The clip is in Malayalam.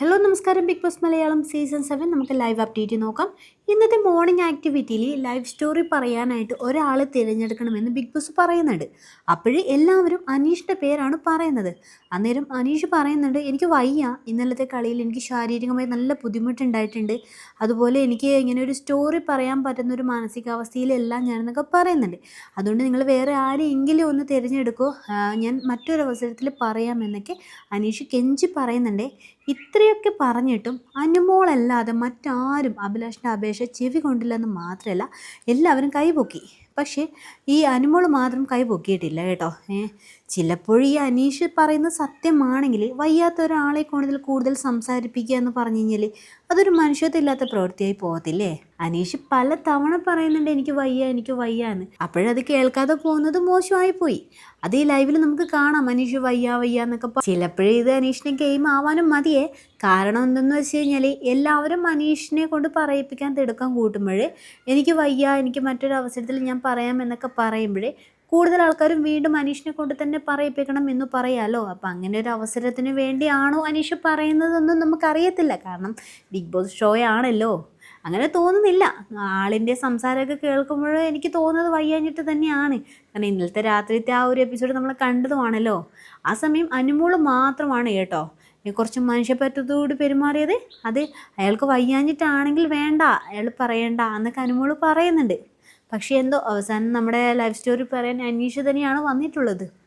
ഹലോ നമസ്കാരം Bigg Boss Malayalam season seven നമുക്ക് ലൈവ് അപ്ഡേറ്റ് നോക്കാം. ഇന്നത്തെ മോർണിംഗ് ആക്ടിവിറ്റിയിൽ ലൈവ് സ്റ്റോറി പറയാനായിട്ട് ഒരാൾ തിരഞ്ഞെടുക്കണമെന്ന് ബിഗ് ബോസ് പറയുന്നുണ്ട്. അപ്പോഴേ എല്ലാവരും അനീഷിന്റെ പേരാണ് പറയുന്നത്. അന്നേരം അനീഷ് പറയുന്നുണ്ട് എനിക്ക് വയ്യ. ഇന്നലത്തെ കളിയിൽ എനിക്ക് ശാരീരികമായി നല്ല ബുദ്ധിമുട്ടുണ്ടായിട്ടുണ്ട്. അതുപോലെ എനിക്ക് ഇങ്ങനെ ഒരു സ്റ്റോറി പറയാൻ പറ്റുന്ന ഒരു മാനസികാവസ്ഥയിലെല്ലാം ഞാനെന്നൊക്കെ പറയുന്നുണ്ട്. അതുകൊണ്ട് നിങ്ങൾ വേറെ ആരെയെങ്കിലും ഒന്ന് തിരഞ്ഞെടുക്കുമോ ഞാൻ മറ്റൊരു അവസരത്തിൽ പറയാമെന്നൊക്കെ അനീഷ് കെഞ്ചി പറയുന്നുണ്ട്. ഇത്രയൊക്കെ പറഞ്ഞിട്ടും അനുമോളല്ലാതെ മറ്റാരും അഭിലാഷിന്റെ അപേക്ഷ ചെവി കൊണ്ടില്ലെന്ന് മാത്രമല്ല എല്ലാവരും കൈപൊക്കി പക്ഷേ ഈ അനുമോൾ മാത്രം കൈ പൊക്കിയിട്ടില്ല കേട്ടോ. ചിലപ്പോൾ ഈ അനീഷ് പറയുന്ന സത്യമാണെങ്കിൽ വയ്യാത്ത ഒരാളെ കൂടുതൽ കൂടുതൽ സംസാരിപ്പിക്കുക എന്ന് പറഞ്ഞു കഴിഞ്ഞാൽ അതൊരു മനുഷ്യത്വമില്ലാത്ത പ്രവൃത്തിയായി പോകത്തില്ലേ? അനീഷ് പല തവണ പറയുന്നുണ്ട് എനിക്ക് വയ്യ എനിക്ക് വയ്യ എന്ന് അപ്പോഴത് കേൾക്കാതെ പോകുന്നത് മോശമായി പോയി അത് ഈ ലൈവിൽ നമുക്ക് കാണാം. അനീഷ് വയ്യ വയ്യ എന്നൊക്കെ ചിലപ്പോഴേ ഇത് അനീഷിനെ ഗെയിം ആവാനും മതിയേ. കാരണം എന്തെന്ന് വെച്ച് കഴിഞ്ഞാൽ എല്ലാവരും അനീഷിനെ കൊണ്ട് പറയിപ്പിക്കാൻ തിടുക്കം കൂട്ടുമ്പോഴേ എനിക്ക് വയ്യ എനിക്ക് മറ്റൊരു അവസരത്തിൽ ഞാൻ പറയാം എന്നൊക്കെ പറയുമ്പോഴേ കൂടുതൽ ആൾക്കാരും വീണ്ടും അനീഷിനെ കൊണ്ട് തന്നെ പറയിപ്പിക്കണം എന്ന് പറയാലോ. അപ്പം അങ്ങനെ ഒരു അവസരത്തിന് വേണ്ടിയാണോ അനീഷ് പറയുന്നതെന്നും നമുക്കറിയത്തില്ല. കാരണം ബിഗ് ബോസ് ഷോ ആണല്ലോ അങ്ങനെ തോന്നുന്നില്ല. ആളിന്റെ സംസാരമൊക്കെ കേൾക്കുമ്പോൾ എനിക്ക് തോന്നുന്നത് വയ്യാഞ്ഞിട്ട് തന്നെയാണ്. കാരണം ഇന്നലത്തെ രാത്രിത്തെ ആ ഒരു എപ്പിസോഡ് നമ്മൾ കണ്ടതുമാണല്ലോ. ആ സമയം അനുമോൾ മാത്രമാണ് കേട്ടോ. കുറച്ച് മനുഷ്യപ്പറ്റത്തോട് പെരുമാറിയത്. അത് അയാൾക്ക് വയ്യാഞ്ഞിട്ടാണെങ്കിൽ വേണ്ട. അയാൾ പറയണ്ട എന്നൊക്കെ അനുമോൾ പറയുന്നുണ്ട്. പക്ഷേ എന്തോ അവസാനം നമ്മുടെ ലൈഫ് സ്റ്റോറി പറയാൻ അനീഷ് തന്നെയാണ് വന്നിട്ടുള്ളത്.